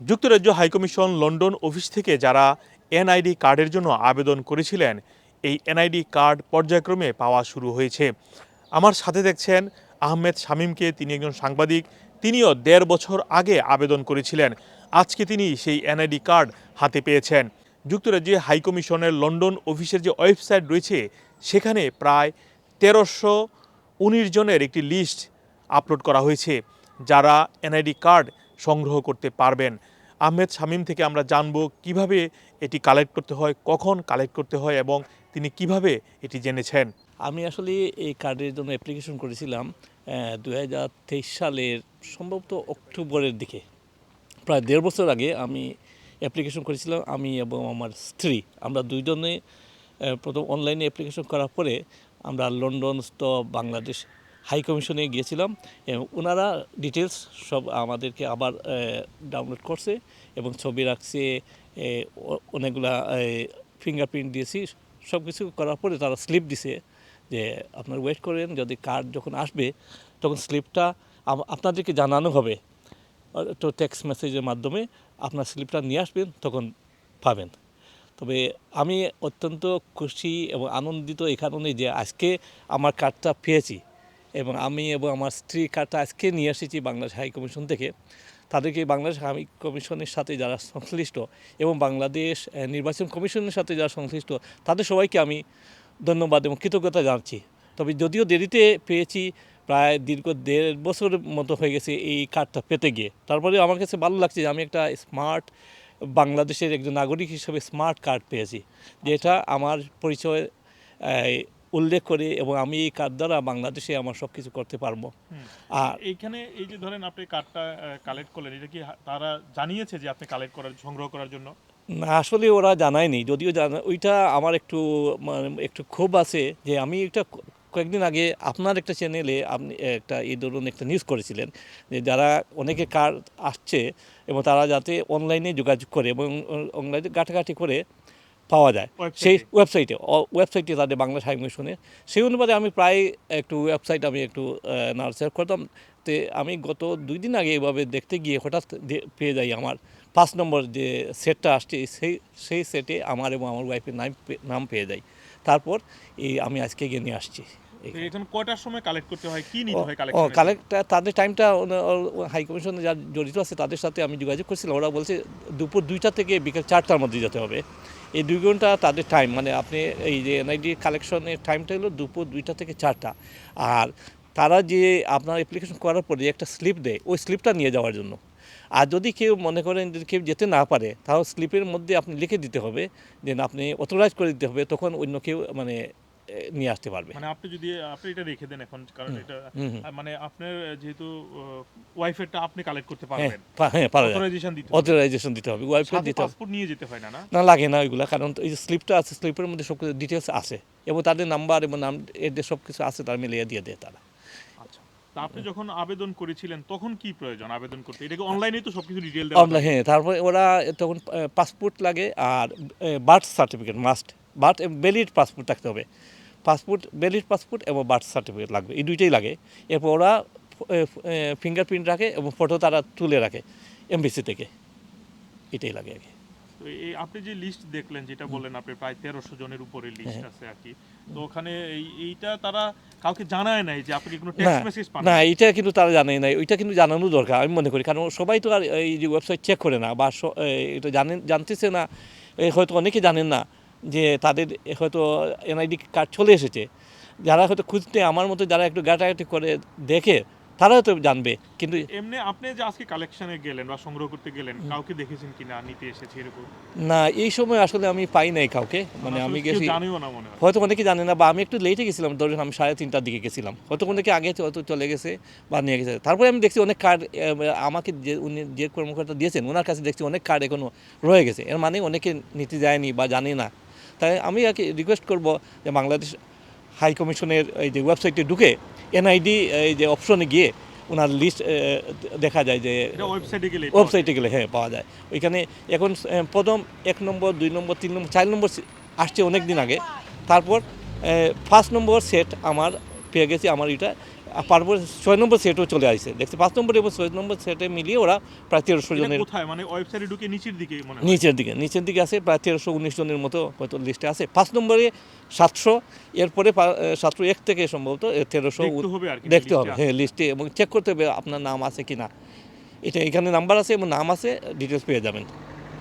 যুক্তরাজ্য high commission London office থেকে যারা এনআইডি কার্ডের জন্য আবেদন করেছিলেন, এই এনআইডি কার্ড পর্যায়ক্রমে পাওয়া শুরু হয়েছে। আমার সাথে দেখছেন আহমেদ শামীমকে, তিনি একজন সাংবাদিক। তিনিও দেড় বছর আগে আবেদন করেছিলেন। আজকে তিনি সেই এনআইডি কার্ড হাতে পেয়েছেন। যুক্তরাজ্যে হাইকমিশনের লন্ডন অফিসের যে ওয়েবসাইট রয়েছে, সেখানে প্রায় তেরোশো উনিশ জনের একটি লিস্ট আপলোড করা হয়েছে, যারা এনআইডি কার্ড সংগ্রহ করতে পারবেন। আহমেদ শামীম থেকে আমরা জানব কীভাবে এটি কালেক্ট করতে হয়, কখন কালেক্ট করতে হয় এবং তিনি কীভাবে এটি জেনেছেন। আমি আসলে এই কার্ডের জন্য অ্যাপ্লিকেশন করেছিলাম দু সালের সম্ভবত অক্টোবরের দিকে। প্রায় দেড় বছর আগে আমি অ্যাপ্লিকেশন করেছিলাম, আমি এবং আমার স্ত্রী। আমরা দুইজনে প্রথম অনলাইনে অ্যাপ্লিকেশন করার পরে আমরা লন্ডন তো বাংলাদেশ হাই কমিশনে গিয়েছিলাম ওনারা ডিটেলস সব আমাদেরকে আবার ডাউনলোড করছে এবং ছবি রাখছে অনেকগুলা ফিঙ্গারপ্রিন্ট দিয়েছি সব কিছু করার পরে তারা স্লিপ দিছে যে আপনার ওয়েট করেন, যদি কার্ড যখন আসবে, তখন স্লিপটা আপনাদেরকে জানানো হবে। তো টেক্সট মেসেজের মাধ্যমে আপনার স্লিপটা নিয়ে আসবেন, তখন পাবেন। তবে আমি অত্যন্ত খুশি এবং আনন্দিত এই কারণে যে আজকে আমার কার্ডটা পেয়েছি। এবং আমি এবং আমার স্ত্রী কার্ডটা আজকে নিয়ে এসেছি বাংলাদেশ হাই কমিশন থেকে। তাদেরকে বাংলাদেশ হাই কমিশনের সাথে যারা সংশ্লিষ্ট এবং বাংলাদেশ নির্বাচন কমিশনের সাথে যারা সংশ্লিষ্ট, তাদের সবাইকে আমি ধন্যবাদ এবং কৃতজ্ঞতা জানাচ্ছি। তবে যদিও দেরিতে পেয়েছি, প্রায় দীর্ঘ দেড় বছর মতো হয়ে গেছে এই কার্ডটা পেতে গিয়ে। তারপরে আমার কাছে ভালো লাগছে যে আমি একটা স্মার্ট বাংলাদেশের একজন নাগরিক হিসেবে স্মার্ট কার্ড পেয়েছি। যেটা আমার পরিচয় উল্লেখ করে এবং আমি এই কার্ড দ্বারা বাংলাদেশে আমার সব কিছু করতে পারব। আর এইখানে এই যে ধরেন আপনি কার্ডটা কালেক্ট করলেন এটা কি তারা জানিয়েছে যে আপনি কালেক্ট করার সংগ্রহ করার জন্য? না আসলে ওরা জানায়নি। যদিও জানা ওইটা আমার একটু মানে একটু ক্ষোভ আছে যে আমি একটা কয়েকদিন আগে আপনার একটা চ্যানেলে আপনি একটা এই ধরুন একটা নিউজ করেছিলেন যে যারা অনেকে কার্ড আসছে এবং তারা যাতে অনলাইনে যোগাযোগ করে এবং অনলাইনে ঘাটাঘাটি করে পাওয়া যায়। সেই ওয়েবসাইটে ওয়েবসাইটে তাদের বাংলা সাহিত্য মিশনে সেই অনুপাতে আমি প্রায় একটু ওয়েবসাইট আমি একটু নার্চার করতাম। তো আমি গত দুই দিন আগে এভাবে দেখতে গিয়ে হঠাৎ পেয়ে যাই আমার পাঁচ নম্বর যে সেটটা আসছে সেই সেই সেটে আমার এবং আমার ওয়াইফের নাম নাম পেয়ে যাই। তারপর এই আমি আজকে গিয়ে নিয়ে আসছি। এখানে। কয়টার সময় কালেক্ট করতে হয়? কি নিতে হয় কালেক্ট কালেক্ট তাদের টাইমটা হাই কমিশনে যারা জড়িত আছে তাদের সাথে আমি যোগাযোগ করছিলাম। ওরা বলছে দুপুর দুইটা থেকে বিকেল চারটার মধ্যে যেতে হবে। এই দুই ঘণ্টা তাদের টাইম মানে আপনি এই যে এনআইডি কালেকশনের টাইমটা হলো দুপুর দুইটা থেকে চারটা। আর তারা যে আপনার অ্যাপ্লিকেশন করার পরে যে একটা স্লিপ দেয় ওই স্লিপটা নিয়ে যাওয়ার জন্য। আর যদি কেউ মনে করেন যদি কেউ যেতে না পারে তাহলে স্লিপের মধ্যে আপনি লিখে দিতে হবে। যে আপনি অথরাইজ করে দিতে হবে তখন অন্য কেউ মানে নিয়ে আসতে পারবে। মানে আপনি যদি আপনি এটা রেখে দেন এখন কারণ এটা মানে আপনার যেহেতু ওয়াইফেরটা আপনি কালেক্ট করতে হ্যাঁ পারবেন। হ্যাঁ পারা যায়। অথরাইজেশন দিতে হবে। অথরাইজেশন দিতে হবে। ওয়াইফাই দিতে হবে পাসপোর্ট নিয়ে যেতে হয় না না? না লাগে না ওইগুলা কারণ এই যে স্লিপটা আছে স্লিপের মধ্যে সব কিছু ডিটেলস আছে। এবং তাদের নাম্বার এবং নাম এদের সব কিছু আছে তার মিলিয়ে দিয়ে দেয় তারা। আচ্ছা। তা আপনি যখন আবেদন করেছিলেন তখন কি প্রয়োজন আবেদন করতে? এটাকে অনলাইনে তো সবকিছু ডিটেল দেওয়া হ্যাঁ তারপরে ওরা তখন পাসপোর্ট লাগে আর birth certificate must birth valid passport থাকতে হবে। পাসপোর্ট ভ্যালিড পাসপোর্ট এবং বার্থ সার্টিফিকেট লাগবে এই দুইটাই লাগে। এরপর ওরা ফিঙ্গারপ্রিন্ট রাখে এবং ফটো তারা তুলে রাখে এমবিসি থেকে। এটাই লাগে আগে তো এই আপনি যে লিস্ট দেখলেন যেটা বললেন আপনি প্রায় তেরোশো জনের উপরে লিস্ট হ্যাঁ। আছে আর কি। তো ওখানে এই এইটা তারা কাউকে জানায় নাই যে আপনি কোনো টেক্সট না মেসেজ পান না এটা কিন্তু তারা জানে না ওইটা কিন্তু জানানো দরকার আমি মনে করি। কারণ সবাই তো আর এই যে ওয়েবসাইট চেক করে না বা এটা জানেন জানতেছে না হয়তো অনেকে জানেন না। যে তাদের হয়তো এনআইডি কার্ড চলে এসেছে যারা হয়তো খুঁজতে আমার মতো যারা একটু ঘাটাঘাটি করে দেখে তারা হয়তো জানবে। কিন্তু এমনি আপনি যে আজকে কালেকশনে গেলেন বা সংগ্রহ করতে গেলেন কাউকে দেখেছেন কিনা নিতে এসেছে এরকম? না এই সময় আসলে আমি পাই নাই কাউকে। মানে আমি গেছি জানেও না মনে হয়তো অনেকে জানে না বা আমি একটু লেটে গেছিলাম ধরুন আমি সাড়ে তিনটার দিকে গেছিলাম। হয়তো অনেকে আগে হয়তো চলে গেছে বা নিয়ে গেছে। তারপরে আমি দেখছি অনেক কার্ড আমাকে যে উনি যে কর্মকর্তা দিয়েছেন ওনার কাছে দেখছি অনেক কার্ড এখনও রয়ে গেছে। এর মানে অনেকে নিতে যায়নি বা জানে না। তাই আমি আর কি রিকোয়েস্ট করব যে বাংলাদেশ হাই কমিশনের এই যে ওয়েবসাইটে ঢুকে এনআইডি এই যে অপশনে গিয়ে ওনার লিস্ট দেখা যায় যে ওয়েবসাইটে গেলে ওয়েবসাইটে গেলে হ্যাঁ পাওয়া যায়। ওইখানে এখন প্রথম এক নম্বর দুই নম্বর তিন নম্বর চার নম্বর আসছে অনেক দিন আগে। তারপর ফার্স্ট নম্বর সেট আমার পেয়ে গেছি আমার এটা আর তারপরে ছয় নম্বর সেটও চলে আসছে দেখছি পাঁচ নম্বর এবং ছয় নম্বর সেটে মিলিয়ে ওরা প্রায় তেরোশো জনের কোথায়? মানে ওয়েবসাইটে ঢুকে নিচের দিকে নিচের দিকে নিচের দিকে আছে প্রায় তেরোশো উনিশ জনের মতো হয়তো লিস্টে আছে পাঁচ নম্বরে সাতশো এরপরে সাতশো এক থেকে সম্ভবত তেরোশো দেখতে হবে। হ্যাঁ লিস্টে এবং চেক করতে হবে আপনার নাম আছে কি না এটা এখানে নাম্বার আছে এবং নাম আছে ডিটেলস পেয়ে যাবেন।